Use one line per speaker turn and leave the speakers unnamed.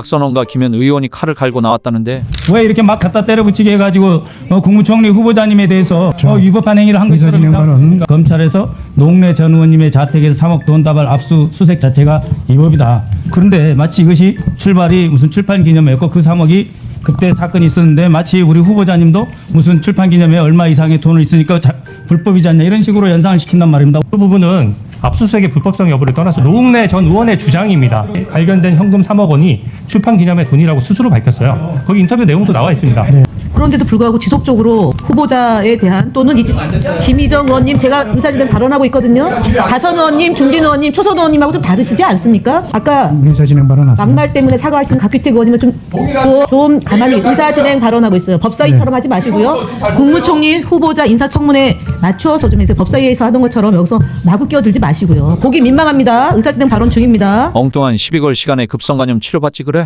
박선원과 김현 의원이 칼을 갈고 나왔다는데
왜 이렇게 막 갖다 때려붙이게 해가지고 어, 국무총리 후보자님에 대해서 어, 위법한 행위를 한 것처럼
의사 진행반은
검찰에서 농내 전 의원님의 자택에서 3억 돈 다발 압수 수색 자체가 위법이다. 그런데 마치 이것이 출발이 무슨 출판 기념회였고 그 3억이 그때 사건이 있었는데 마치 우리 후보자님도 무슨 출판 기념회 얼마 이상의 돈을 있으니까 자- 불법이지 않냐 이런 식으로 연상을 시킨단 말입니다.
그 부분은 압수수색의 불법성 여부를 떠나서 노웅래 전 의원의 주장입니다. 발견된 현금 3억 원이 출판 기념회 돈이라고 스스로 밝혔어요. 거기 인터뷰 내용도 나와 있습니다.
그런데도 불구하고 지속적으로 후보자에 대한 또는 이제 김희정 의원님 제가 의사진행 발언하고 있거든요. 다선 의원님, 중진 의원님, 초선 의원님하고 좀 다르시지 않습니까? 아까
의사진행 발언하세요.
막말 때문에 사과하신 각규택 의원님은 좀, 좀, 좀 가만히 의사진행 발언하고 있어요. 법사위처럼 하지 마시고요. 국무총리 후보자 인사청문회 맞춰서 좀 해주세요. 법사위에서 하던 것처럼 여기서 마구 끼어들지 마시고요. 보기 민망합니다. 의사진행 발언 중입니다.
엉뚱한 12개월 시간에 급성간염 치료받지 그래?